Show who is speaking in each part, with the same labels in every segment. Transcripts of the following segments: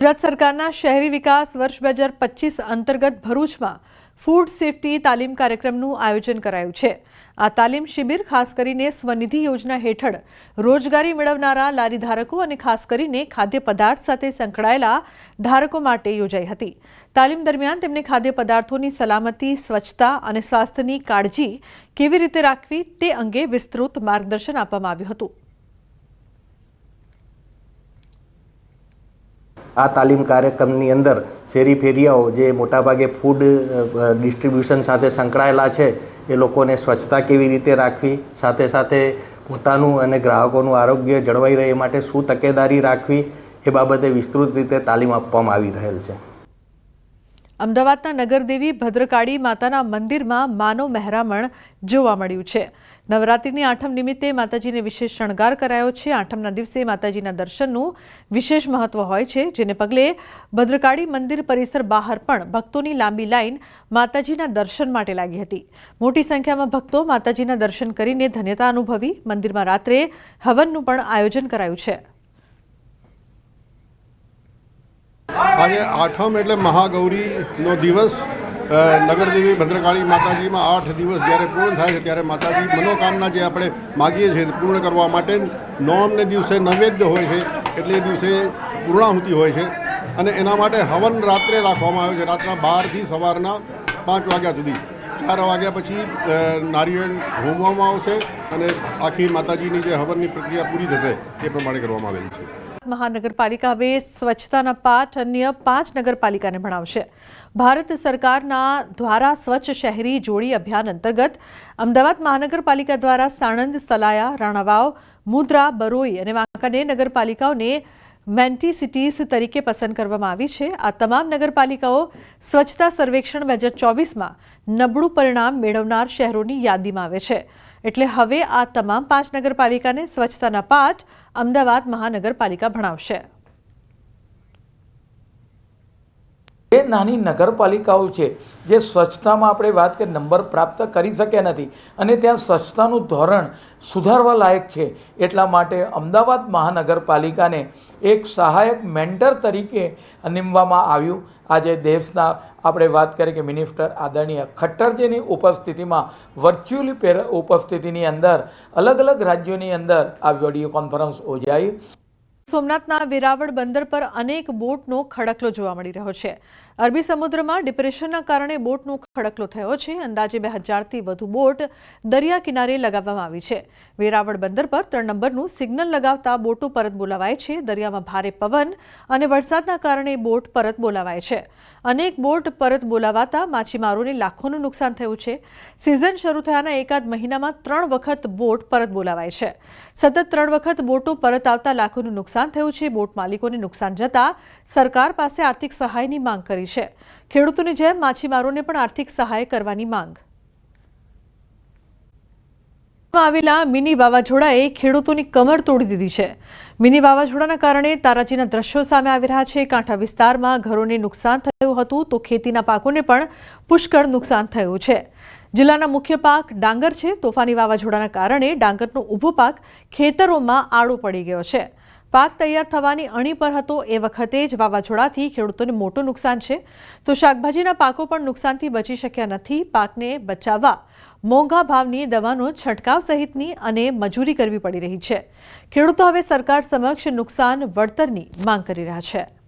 Speaker 1: ગુજરાત સરકારના શહેરી વિકાસ વર્ષ બે હજાર પચીસ અંતર્ગત ભરૂચમાં ફૂડ સેફટી તાલીમ કાર્યક્રમનું આયોજન કરાયું છે. આ તાલીમ શિબિર ખાસ કરીને સ્વનિધિ યોજના હેઠળ રોજગારી મેળવનારા લારી ધારકો અને ખાસ કરીને ખાદ્ય પદાર્થ સાથે સંકળાયેલા ધારકો માટે યોજાઈ હતી. તાલીમ દરમિયાન તેમને ખાદ્ય પદાર્થોની સલામતી, સ્વચ્છતા અને સ્વાસ્થ્યની કાળજી કેવી રીતે રાખવી તે અંગે વિસ્તૃત માર્ગદર્શન આપવામાં આવ્યું હતું.
Speaker 2: આ તાલીમ કાર્યક્રમની અંદર શેરી ફેરિયાઓ જે મોટાભાગે ફૂડ ડિસ્ટ્રીબ્યુશન સાથે સંકળાયેલા છે, એ લોકોને સ્વચ્છતા કેવી રીતે રાખવી, સાથે સાથે પોતાનું અને ગ્રાહકોનું આરોગ્ય જળવાઈ રહે એ માટે શું તકેદારી રાખવી, એ બાબતે વિસ્તૃત રીતે તાલીમ આપવામાં આવી રહેલ છે.
Speaker 1: અમદાવાદના નગરદેવી ભદ્રકાળી માતાના મંદિરમાં માનવ મહેરામણ જોવા મળ્યું છે. નવરાત્રિની આઠમ નિમિત્તે માતાજીને વિશેષ શણગાર કરાયો છે. આઠમના દિવસે માતાજીના દર્શનનું વિશેષ મહત્વ હોય છે, જેને પગલે ભદ્રકાળી મંદિર પરિસર બહાર પણ ભક્તોની લાંબી લાઈન માતાજીના દર્શન માટે લાગી હતી. મોટી સંખ્યામાં ભક્તો માતાજીના દર્શન કરીને ધન્યતા અનુભવી મંદિરમાં રાત્રે હવનનું પણ આયોજન કરાયું છે.
Speaker 3: આજે આઠમ એટલે મહાગૌરીનો દિવસ નગરદેવી ભદ્રકાળી માતાજીમાં આઠ દિવસ જ્યારે પૂર્ણ થાય છે ત્યારે માતાજી મનોકામના જે આપણે માગીએ છીએ પૂર્ણ કરવા માટે નોમને દિવસે નૈવેદ્ય હોય છે, એટલે એ દિવસે પૂર્ણાહુતિ હોય છે અને એના માટે હવન રાત્રે રાખવામાં આવે છે, રાતના બારથી સવારના પાંચ વાગ્યા સુધી. ચાર વાગ્યા પછી નારિયેળ હોમવામાં આવશે અને આખી માતાજીની જે હવનની પ્રક્રિયા પૂરી થશે એ પ્રમાણે કરવામાં આવેલી છે.
Speaker 1: મહાનગરપાલિકા હવે સ્વચ્છતાના પાઠ અન્ય પાંચ નગરપાલિકાને ભણાવશે. ભારત સરકારના દ્વારા સ્વચ્છ શહેરી જોડી અભિયાન અંતર્ગત અમદાવાદ મહાનગરપાલિકા દ્વારા સાણંદ, સલાયા, રાણાવાવ, મુદ્રા, બરોઈ અને વાંકાનેર નગરપાલિકાઓને મેન્ટી સિટીઝ તરીકે પસંદ કરવામાં આવી છે. આ તમામ નગરપાલિકાઓ સ્વચ્છતા સર્વેક્ષણ બે હજાર ચોવીસમાં નબળું પરિણામ મેળવનાર શહેરોની યાદીમાં આવે છે. એટલે હવે આ તમામ પાંચ નગરપાલિકાને સ્વચ્છતાના પાઠ અમદાવાદ મહાનગરપાલિકા ભણાવશે.
Speaker 4: એ નાની નગરપાલિકાઓ છે, જે સ્વચ્છતામાં આપણે વાત કે નંબર પ્રાપ્ત કરી શક્યા નથી અને ત્યાં સ્વચ્છતાનું ધોરણ સુધારવા લાયક છે. એટલા માટે અમદાવાદ મહાનગરપાલિકાને એક સહાયક મેન્ટર તરીકે નિમવામાં આવ્યું. આજે દેશના આપણે વાત કરીએ કે મિનિસ્ટર આદરણીય ખટ્ટરજીની ઉપસ્થિતિમાં વર્ચ્યુઅલી ઉપસ્થિતિની અંદર અલગ અલગ રાજ્યોની અંદર આ વીડિયો કોન્ફરન્સ યોજાઈ.
Speaker 1: સોમનાથના વેરાવળ બંદર પર અનેક બોટનો ખડકલો જોવા મળી રહ્યો છે. અરબી સમુદ્રમાં ડિપ્રેશનના કારણે બોટનો ખડકલો થયો છે. અંદાજે બે હજારથી વધુ બોટ દરિયા કિનારે લગાવવામાં આવી છે. વેરાવળ બંદર પર ત્રણ નંબરનું સિગ્નલ લગાવતા બોટો પરત બોલાવાય છે. દરિયામાં ભારે પવન અને વરસાદના કારણે બોટ પરત બોલાવાય છે. અનેક બોટ પરત બોલાવાતા માછીમારોને લાખોનું નુકસાન થયું છે. સિઝન શરૂ થયાના એકાદ મહિનામાં ત્રણ વખત બોટ પરત બોલાવાય છે. સતત ત્રણ વખત બોટો પરત આવતા લાખોનું નુકસાન થયું છે. બોટ માલિકોને નુકસાન જતા સરકાર પાસે આર્થિક સહાયની માંગ કરી છે. ખેડૂતોની જેમ માછીમારોને પણ આર્થિક સહાય કરવાની માંગ. આવેલા મિની વાવાઝોડાએ ખેડૂતોની કમર તોડી દીધી છે. મિની વાવાઝોડાના કારણે તારાજીના દ્રશ્યો સામે આવી રહ્યા છે. કાંઠા વિસ્તારમાં ઘરોને નુકસાન થયું હતું તો ખેતીના પાકોને પણ પુષ્કળ નુકસાન થયું છે. જિલ્લાના મુખ્ય પાક ડાંગર છે. તોફાની વાવાઝોડાના કારણે ડાંગરનો ઊભો પાક ખેતરોમાં આડો પડી ગયો છે. પાક તૈયાર થવાની અણી પર હતો એ વખતે જ વાવાઝોડાથી ખેડૂતોને મોટું નુકસાન છે. તો શાકભાજીના પાકો પણ નુકસાનથી બચી શક્યા નથી. પાકને બચાવવા મોંઘા ભાવની દવાનો છંટકાવ સહિતની અને મજૂરી કરવી પડી રહી છે. ખેડૂતો હવે સરકાર સમક્ષ નુકસાન વળતરની માંગ કરી રહ્યા છે.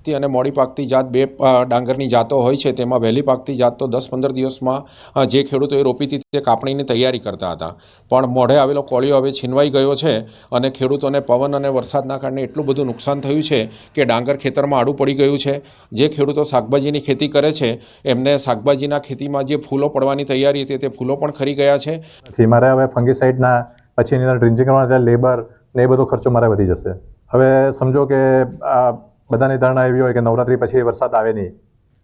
Speaker 5: પાકતી અને મોડી પાકતી જાત બે ડાંગરની જાતો હોય છે. તેમાં વહેલી પાકતી જાત તો દસ પંદર દિવસમાં જે ખેડૂતોએ રોપી હતી તે કાપણીની તૈયારી કરતા હતા. પણ મોઢે આવેલો કોળિયો હવે છીનવાઈ ગયો છે અને ખેડૂતોને પવન અને વરસાદના કારણે એટલું બધું નુકસાન થયું છે કે ડાંગર ખેતરમાં આડું પડી ગયું છે. જે ખેડૂતો શાકભાજીની ખેતી કરે છે, એમને શાકભાજીના ખેતીમાં જે ફૂલો પડવાની તૈયારી હતી તે ફૂલો પણ ખરી ગયા છે.
Speaker 6: મારે હવે ફંગીસાઇડના પછી એની ડ્રિન્ચિંગ કરવાના લેબર ને એ બધો ખર્ચો મારે વધી જશે. હવે સમજો કે આ બધાની ધારણા એવી હોય કે નવરાત્રી પછી વરસાદ આવે નહીં.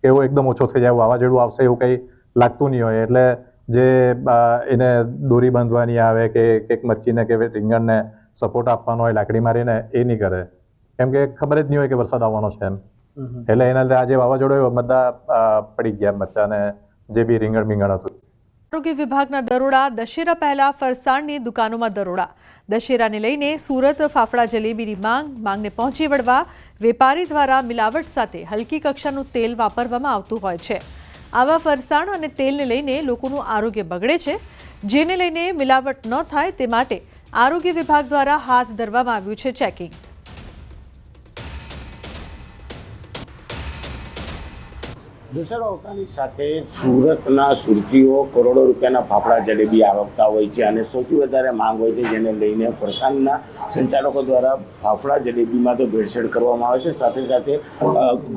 Speaker 6: એવો એકદમ ઓછો થઈ જાય વાવાઝોડું આવશે એવું કંઈ લાગતું નહીં હોય. એટલે જે એને દોરી બાંધવાની આવે કે કંઈક મરચીને કે રીંગણને સપોર્ટ આપવાનો હોય લાકડી મારીને એ નહીં કરે. કેમ કે ખબર જ નહીં હોય કે વરસાદ આવવાનો છે એમ. એટલે એના લીધે આજે વાવાઝોડું હોય બધા પડી ગયા મરચાને જે બી રીંગણ બીંગણ હતું.
Speaker 1: આરોગ્ય વિભાગના દરોડા દશેરા પહેલા ફરસાણની દુકાનોમાં દરોડા. દશેરાને લઈને સુરત ફાફડા જલેબીની માંગ, માંગને પહોંચી વળવા વેપારી દ્વારા મિલાવટ સાથે હલકી કક્ષાનું તેલ વાપરવામાં આવતું હોય છે. આવા ફરસાણ અને તેલને લઈને લોકોનું આરોગ્ય બગડે છે. જેને લઈને મિલાવટ ન થાય તે માટે આરોગ્ય વિભાગ દ્વારા હાથ ધરવામાં આવ્યું છે ચેકિંગ.
Speaker 7: દુસરાઓની સાથે સુરતના સુરતીઓ કરોડો રૂપિયાના ફાફડા જલેબી આવકતા હોય છે અને સૌથી વધારે માંગ હોય છે જેને લઈને ફરસાણના સંચાલકો દ્વારા ફાફડા જલેબીમાં તો ભેળસેળ કરવામાં આવે છે. સાથે સાથે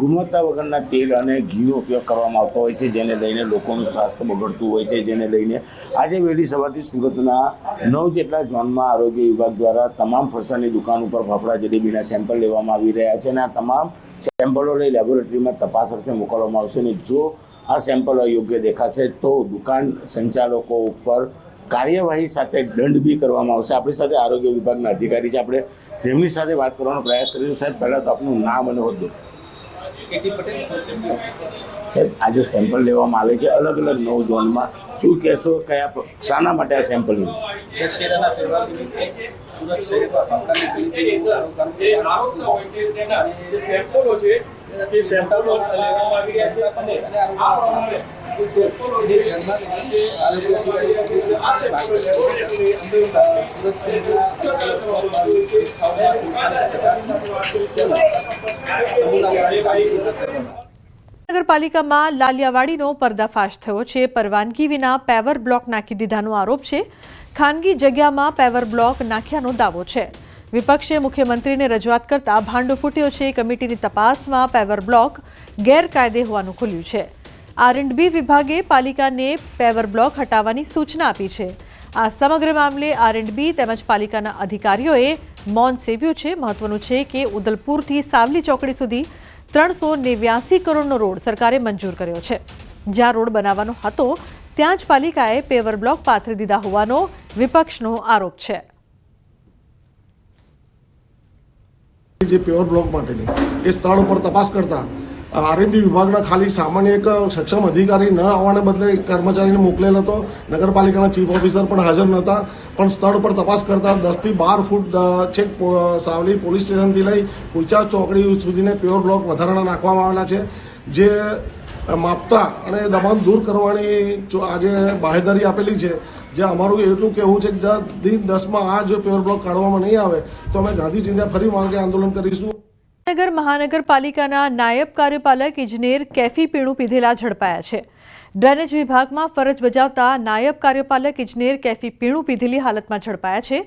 Speaker 7: ગુણવત્તા વગરના તેલ અને ઘીનો ઉપયોગ કરવામાં આવતો હોય છે, જેને લઈને લોકોનું સ્વાસ્થ્ય બગડતું હોય છે, જેને લઈને આજે વહેલી સવારથી સુરતના નવ જેટલા ઝોનમાં આરોગ્ય વિભાગ દ્વારા તમામ ફરસાણની દુકાન ઉપર ફાફડા જલેબીના સેમ્પલ લેવામાં આવી રહ્યા છે અને આ તમામ સેમ્પલો લઈ, લેબોરેટરીમાં તપાસ અર્થે મોકલવામાં આવશે અને જો આ સેમ્પલ અયોગ્ય દેખાશે તો દુકાન સંચાલકો ઉપર કાર્યવાહી સાથે દંડ બી કરવામાં આવશે. આપણી સાથે આરોગ્ય વિભાગના અધિકારી છે. આપણે તેમની સાથે વાત કરવાનો પ્રયાસ કરીશું. સાહેબ, પહેલાં તો આપનું નામ અને હોદ્દો. આજે સેમ્પલ લેવામાં આવે છે અલગ અલગ નવ ઝોનમાં શું કહેશો કયા શાના માટે આ સેમ્પલ લીધું
Speaker 8: સુરત
Speaker 1: નગરપાલિકામાં લાલિયાવાડીનો પર્દાફાશ થયો છે. પરવાનગી વિના પેવર બ્લોક નાખી દીધાનો આરોપ છે. ખાનગી જગ્યામાં પેવર બ્લોક નાખ્યાનો દાવો છે. વિપક્ષે મુખ્યમંત્રીને રજૂઆત કરતા ભાંડો ફૂટ્યો છે. કમિટીની તપાસમાં પેવર બ્લોક ગેરકાયદે હોવાનું ખુલ્યું છે. આર એન્ડ બી વિભાગે પાલિકાને પેવર બ્લોક હટાવવાની સૂચના આપી છે. આ સમગ્ર મામલે આર એન્ડ બી તેમજ પાલિકાના અધિકારીઓએ મૌન સેવ્યું છે. મહત્વનું છે કે ઉદલપુરથી સાવલી ચોકડી સુધી ત્રણસો નેવ્યાસી કરોડનો રોડ સરકારે મંજૂર કર્યો છે. જ્યાં રોડ બનાવવાનો હતો, ત્યાં જ પાલિકાએ પેવર બ્લોક પાથરી દીધા હોવાનો વિપક્ષનો આરોપ છે.
Speaker 9: જે પ્યોર બ્લોક માટેની. એ સ્થળ ઉપર તપાસ કરતા આરએમબી વિભાગના ખાલી સામાન્ય એક સક્ષમ અધિકારી ન આવવાને બદલે કર્મચારીને મોકલેલ હતો. નગરપાલિકાના ચીફ ઓફિસર પણ હાજર નહોતા. પણ સ્થળ ઉપર તપાસ કરતા દસથી બાર ફૂટ છેક સાવલી પોલીસ સ્ટેશનથી લઈ કુચા ચોકડી સુધીને પ્યોર બ્લોક વધારાના નાખવામાં આવેલા છે. જે માપતા અને દબાણ દૂર કરવાની આજે બાહેધરી આપેલી છે. જે અમારું એટલું કહેવું છે કે જ્યાં દિન દસમાં આ જો પ્યોર બ્લોક કાઢવામાં નહીં આવે, તો અમે ગાંધી ચિંતા ફરી માંગે આંદોલન કરીશું.
Speaker 1: નગર મહાનગરપાલિકાના નાયબ કાર્યપાલક ઇજનેર કેફી પીણું પીધેલા ઝડપાયા છે. ડ્રેનેજ વિભાગમાં ફરજ બજાવતા નાયબ કાર્યપાલક ઇજનેર કેફી પીણું પીધેલી હાલતમાં ઝડપાયા છે.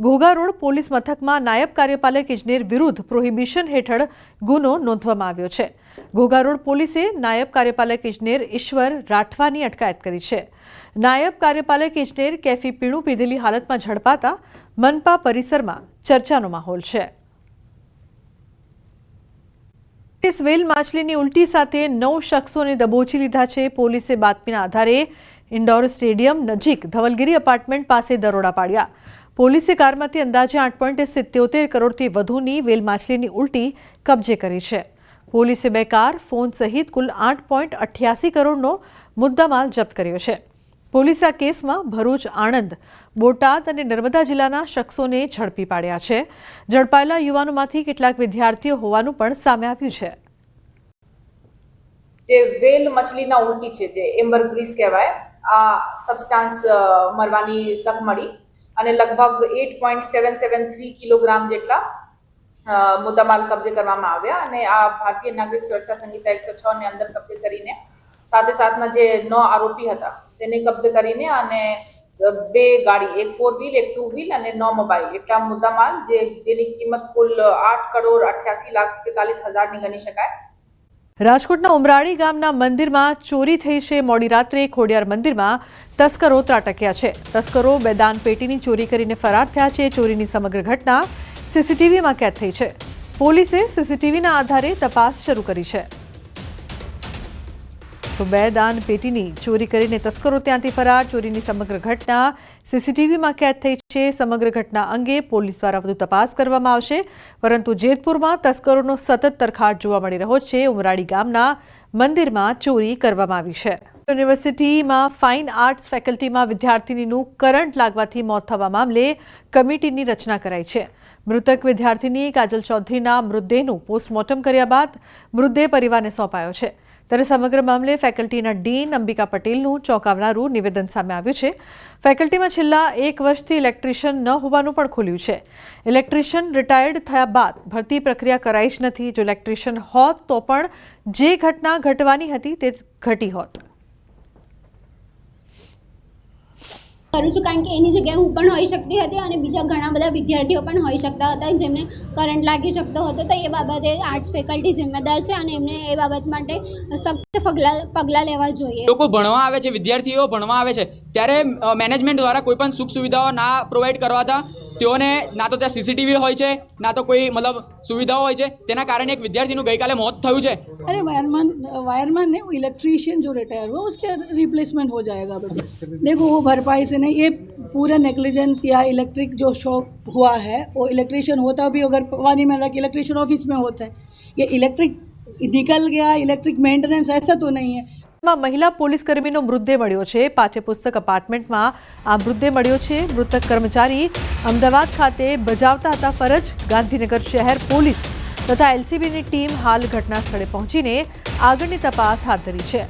Speaker 1: ઘોઘા રોડ પોલીસ મથકમાં નાયબ કાર્યપાલક ઇજનેર વિરુદ્ધ પ્રોહિબિશન હેઠળ ગુનો નોંધવામાં આવ્યો છે. ઘોઘા રોડ પોલીસે નાયબ કાર્યપાલક ઇજનેર ઈશ્વર રાઠવાની અટકાયત કરી છે. નાયબ કાર્યપાલક ઇજનેર કેફી પીણું પીધેલી હાલતમાં ઝડપાતા મનપા પરિસરમાં ચર્ચાનો માહોલ છે. વેલ માછલીની ઉલટી સાથે નવ શખ્સોને દબોચી લીધા છે. પોલીસે બાતમીના આધારે ઇન્ડોર સ્ટેડિયમ નજીક ધવલગીરી અપાર્ટમેન્ટ પાસે દરોડા પાડ્યા. પોલીસે કારમાંથી અંદાજે આઠ પોઈન્ટ સિત્યોતેર કરોડથી વધુની વેલ માછલીની ઉલટી કબજે કરી છે. પોલીસે બે કાર, ફોન સહિત કુલ આઠ પોઈન્ટ અઠ્યાસી કરોડનો મુદ્દામાલ જપ્ત કર્યો છે. પોલીસે આ કેસમાં ભરૂચ, આણંદ, બોટાદ અને નર્મદા જિલ્લાના શખ્સોને ઝડપી પાડ્યા છે. ઝડપાયેલા યુવાનોમાંથી કેટલાક વિદ્યાર્થીઓ હોવાનું પણ સામે આવ્યું છે.
Speaker 10: જે વેલ મછલીના ઉલટી છે, જે એમ્બરગ્રીસ કહેવાય, આ સબસ્ટાન્સ મળવાની તક મળી અને લગભગ eight point seven seven three kilogram જેટલા મુદ્દામાલ કબજે કરવામાં આવ્યા અને આ ભારતીય નાગરિક સુરક્ષા સંહિતા એકસો છ ને અંદર કબજે કરીને સાથે સાથના જે નો આરોપી હતા, તેને કબજે કરીને અને બે ગાડી, એક ફોર વ્હીલ એક ટુ વ્હીલ અને નો મોબાઈલ, એટલા મુદ્દામાલ જે, જેની કિંમત કુલ આઠ કરોડ અઠ્યાસી લાખ તેતાલીસ હજારની ગણી શકાય.
Speaker 1: રાજકોટના ઉમરાણી ગામના મંદિરમાં ચોરી થઈ છે. મોડી રાત્રે ખોડિયાર મંદિરમાં તસ્કરો ત્રાટક્યા છે. તસ્કરો બે દાન પેટીની ચોરી કરીને ફરાર થયા છે. ચોરીની સમગ્ર ઘટના સીસીટીવીમાં કેદ થઈ છે. પોલીસે સીસીટીવીના આધારે તપાસ શરૂ કરી છે. તો બે દાન પેટીની ચોરી કરીને તસ્કરો ત્યાંથી ફરાર. ચોરીની સમગ્ર ઘટના સીસીટીવીમાં કેદ થઈ છે. સમગ્ર ઘટના અંગે પોલીસ દ્વારા વધુ તપાસ કરવામાં આવશે. પરંતુ જેતપુરમાં તસ્કરોનો સતત તરખાટ જોવા મળી રહ્યો છે. ઉમરાળી ગામના મંદિરમાં ચોરી કરવામાં આવી છે. યુનિવર્સિટીમાં ફાઇન આર્ટ્સ ફેકલ્ટીમાં વિદ્યાર્થિનીનું કરંટ લાગવાથી મોત થવા મામલે કમિટીની રચના કરાઈ છે. મૃતક વિદ્યાર્થીની કાજલ ચૌધરીના મૃતદેહનું પોસ્ટમોર્ટમ કર્યા બાદ મૃતદેહ પરિવારને સોંપાયો છે. ત્યારે સમગ્ર મામલે ફેકલ્ટીના ડીન અંબિકા પટેલનું ચોંકાવનારું નિવેદન સામે આવ્યું છે. ફેકલ્ટીમાં છેલ્લા એક વર્ષથી ઇલેક્ટ્રિશિયન ન હોવાનું પણ ખુલ્યું છે. ઇલેક્ટ્રિશિયન રિટાયર્ડ થયા બાદ ભરતી પ્રક્રિયા કરાઈ જ નથી. જો ઇલેક્ટ્રિશિયન હોત તો પણ જે ઘટના ઘટવાની હતી તે ઘટી હોત.
Speaker 11: કરું છું કારણ કે એની જગ્યાએ હું પણ હોઈ શકતી હતી અને બીજા ઘણા બધા વિદ્યાર્થીઓ પણ હોઈ શકતા હતા જેમને કરંટ લાગી શકતો હતો. તો એ બાબતે આર્ટ્સ ફેકલ્ટી જિમ્મેદાર છે અને એમને એ બાબત માટે સખ્ત પગલાં પગલાં લેવા જોઈએ.
Speaker 12: લોકો ભણવા આવે છે, વિદ્યાર્થીઓ ભણવા આવે છે, ત્યારે મેનેજમેન્ટ દ્વારા કોઈ પણ સુખ સુવિધાઓ ના પ્રોવાઈડ કરવાતા તેઓને ના તો ત્યાં સીસીટીવી હોય છે, ના તો કોઈ મતલબ સુવિધાઓ હોય છે, તેના કારણે એક વિદ્યાર્થીનું ગઈકાલે મોત થયું છે.
Speaker 13: अरे वायरमैन वायरमैन नहीं वो इलेक्ट्रीशियन जो रिटायर हुआ उसके रिप्लेसमेंट हो जाएगा बेटा देखो वो भरपाई से नहीं ये पूरा नेग्लिजेंस या इलेक्ट्रिक जो शॉक हुआ है वो इलेक्ट्रिशियन होता भी अगर पानी में लगा इलेक्ट्रिशियन ऑफिस में होता है ये इलेक्ट्रिक निकल गया इलेक्ट्रिक मेंटेनेंस ऐसा तो नहीं है
Speaker 1: માં મહિલા પોલીસ કર્મીનો મૃતદેહ મળ્યો છે પાઠ્યપુસ્તક અપાર્ટમેન્ટમાં આ મૃતદેહ મળ્યો છે મૃતક કર્મચારી અમદાવાદ ખાતે બજાવતા હતા ફરજ ગાંધીનગર શહેર પોલીસ તથા એલસીબીની ટીમ હાલ ઘટના સ્થળે પહોંચીને આગળની તપાસ હાથ ધરી છે.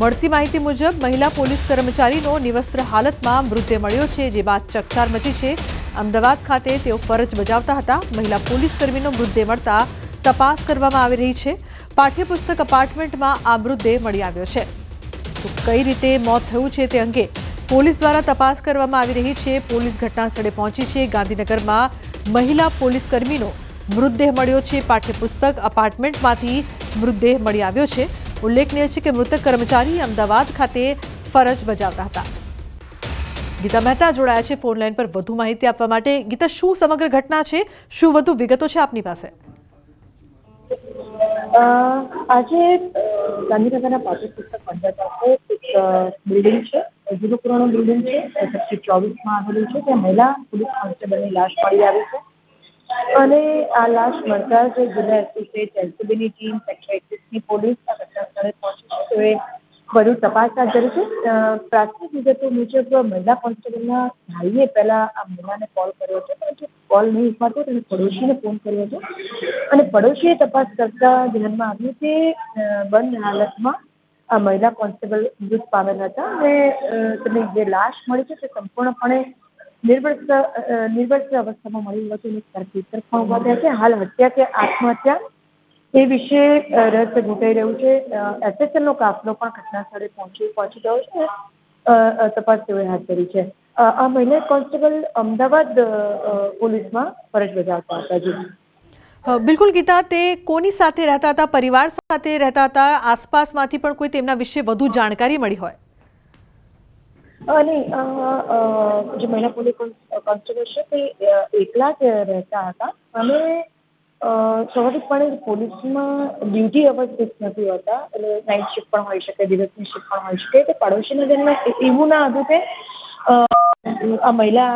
Speaker 1: મળતી માહિતી મુજબ, મહિલા પોલીસ કર્મચારીનો નિવસ્ત્ર હાલતમાં મૃતદેહ મળ્યો છે, જે બાદ ચકચાર મચી છે. અમદાવાદ ખાતે તેઓ ફરજ બજાવતા હતા. મહિલા પોલીસ કર્મીનો મૃતદેહ મળતા તપાસ કરવામાં આવી રહી છે. પાઠ્યપુસ્તક અપાર્ટમેન્ટમાં આ મૃતદેહ મળી આવ્યો છે. તો કઈ રીતે મોત થયું છે તે અંગે પોલીસ દ્વારા તપાસ કરવામાં આવી રહી છે. પોલીસ ઘટના સ્થળે પહોંચી છે. ગાંધીનગરમાં મહિલા પોલીસ કર્મીનો મૃતદેહ મળ્યો છે. પાઠ્યપુસ્તક અપાર્ટમેન્ટમાંથી મૃતદેહ મળી આવ્યો છે. ઉલ્લેખનીય છે કે મૃતક કર્મચારી અમદાવાદ ખાતે ફરજ બજાવતા હતા. ગીતા મહેતા જોડાયા છે ફોનલાઈન પર વધુ માહિતી આપવા માટે. ગીતા, શું સમગ્ર ઘટના છે? શું વધુ વિગતો છે આપની પાસે?
Speaker 14: આજે ગાંધીનગરના પાઠ્યપુસ્તક મંડળ પાસે એક બિલ્ડિંગ છે. જૂનું પુરાણું બિલ્ડિંગ છે. ચોવીસમાં આવેલું છે. ત્યાં મહિલા પોલીસ કોન્સ્ટેબલની લાશ મળી આવી છે. અને આ લાશ મળતા જ જિલ્લા એસોસિએટ એલસીબીની ટીમ સેક્ટર પોલીસ ઘટનાસ્થળે સ્થળે પહોંચી છે. એ વધુ તપાસ હાથ ધરી છે. પ્રાથમિક વિગતો મુજબ મહિલા કોન્સ્ટેબલના ભાઈએ પહેલા આ મહિલાને કોલ કર્યો હતો, પરંતુ કોલ નહીં ઉપાડતો તેને પડોશીને ફોન કર્યો હતો. અને પડોશીએ તપાસ કરતા ધ્યાનમાં આવ્યું કે બંધ હાલતમાં આ મહિલા કોન્સ્ટેબલ મૃત પામેલા હતા અને તેની જે લાશ મળી છે તે સંપૂર્ણપણે નિર્વસ્ત્ર નિર્વસ્ત્ર અવસ્થામાં મળ્યું હતું તરફી થયા છે. હાલ હત્યા કે આત્મહત્યા એ વિશે રસ ઘૂંટાઈ રહ્યું છે. એસએસએલનો કાફલો પણ ઘટના સ્થળે પહોંચી પહોંચી ગયો છે. તપાસ તેઓએ હાથ ધરી છે. આ મહિલા કોન્સ્ટેબલ અમદાવાદ પોલીસમાં ફરજ બજાવતા હતા જી.
Speaker 1: બિલકુલ ગીતા, તે કોની સાથે રહેતા હતા? પરિવાર સાથે રહેતા હતા? આસપાસમાંથી પણ કોઈ તેમના વિશે વધુ જાણકારી મળી હોય?
Speaker 14: અને જે મહિલા પોલીસ કોન્સ્ટેબલ છે તે એકલા જ રહેતા હતા. અને સ્વાભાવિકપણે પોલીસમાં ડ્યુટી અવર્સ નથી હોતા. એટલે નાઇટ શિફ્ટ પણ હોઈ શકે, દિવસની શિફ્ટ પણ હોઈ શકે. તો પડોશીના ધ્યાનમાં એવું ના હતું કે આ મહિલા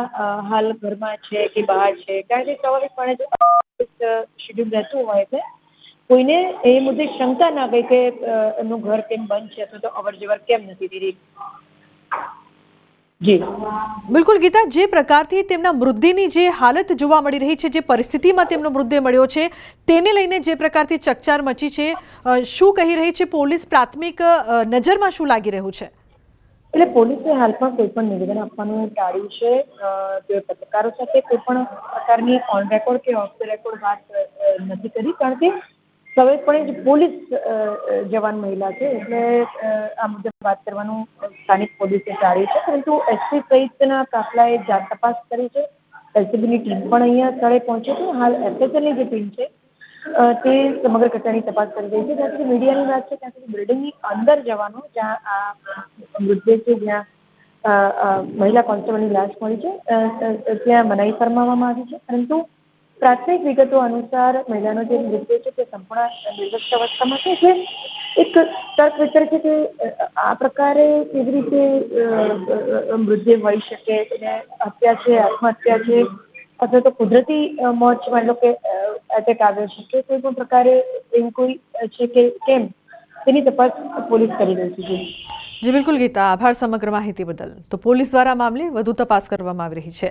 Speaker 14: હાલ ઘરમાં છે કે બહાર છે. કારણ કે સ્વાભાવિકપણે જો શેડ્યુલ રહેતું હોય છે કોઈને એ મુદ્દે શંકા ના ગઈ કે એમનું ઘર કેમ બંધ છે અથવા તો અવર જવર કેમ નથી. રહી જી.
Speaker 1: બિલકુલ ગીતા જે પ્રકારથી તેમના મૃતદેહની જે હાલત જોવા મળી રહી છે જે પરિસ્થિતિમાં તેમનો મૃતદેહ મળ્યો છે તેને લઈને જે પ્રકારથી ચકચાર મચી છે શું કહી રહી છે પોલીસ? પ્રાથમિક નજરમાં શું લાગી રહ્યું છે?
Speaker 14: એટલે પોલીસે હાલ પણ કોઈ પણ નિવેદન આપવાનું ટાળ્યું છે પત્રકારો સાથે કોઈ પણ પ્રકારની ઓન રેકોર્ડ કે ઓફ ધ રેકોર્ડ વાત નથી કરી કારણ કે સ્વાભાવિકપણે જ પોલીસ જવાન મહિલા છે એટલે આ મુદ્દે વાત કરવાનું સ્થાનિક પોલીસે ટાળ્યું છે, પરંતુ એસપી સહિતના કાફલાએ જાત તપાસ કરી છે. એલસીબીની ટીમ પણ અહીંયા સ્થળે પહોંચી છે. હાલ એફએસએલની જે ટીમ છે તે સમગ્ર ઘટનાની તપાસ કરી રહી છે. જ્યાં સુધી મીડિયાની વાત છે, ત્યાં સુધી બિલ્ડિંગની અંદર જવાનું, જ્યાં આ મૃતદેહ છે, જ્યાં મહિલા કોન્સ્ટેબલની લાશ મળી છે ત્યાં મનાઈ ફરમાવવામાં આવી છે. પરંતુ પ્રાથમિક વિગતો અનુસાર મહિલાનો જે મૃત્યુ છે તે સંપૂર્ણ નિર્વસ્ત અવસ્થામાં છે જે એક તર્ક વિતર્ક છે કે આ પ્રકારે કેવી રીતે મૃતદેહ હોઈ શકે એને હત્યા છે, આત્મહત્યા છે, અથવા તો કુદરતી મોત માની લો કે એટેક આવ્યો છે, કે કોઈ પણ પ્રકારે એવું કોઈ છે કે કેમ, તેની તપાસ પોલીસ કરી રહી છે.
Speaker 1: જી, બિલકુલ ગીતા. આભાર સમગ્ર માહિતી બદલ. તો પોલીસ દ્વારા મામલે વધુ તપાસ કરવામાં આવી રહી છે.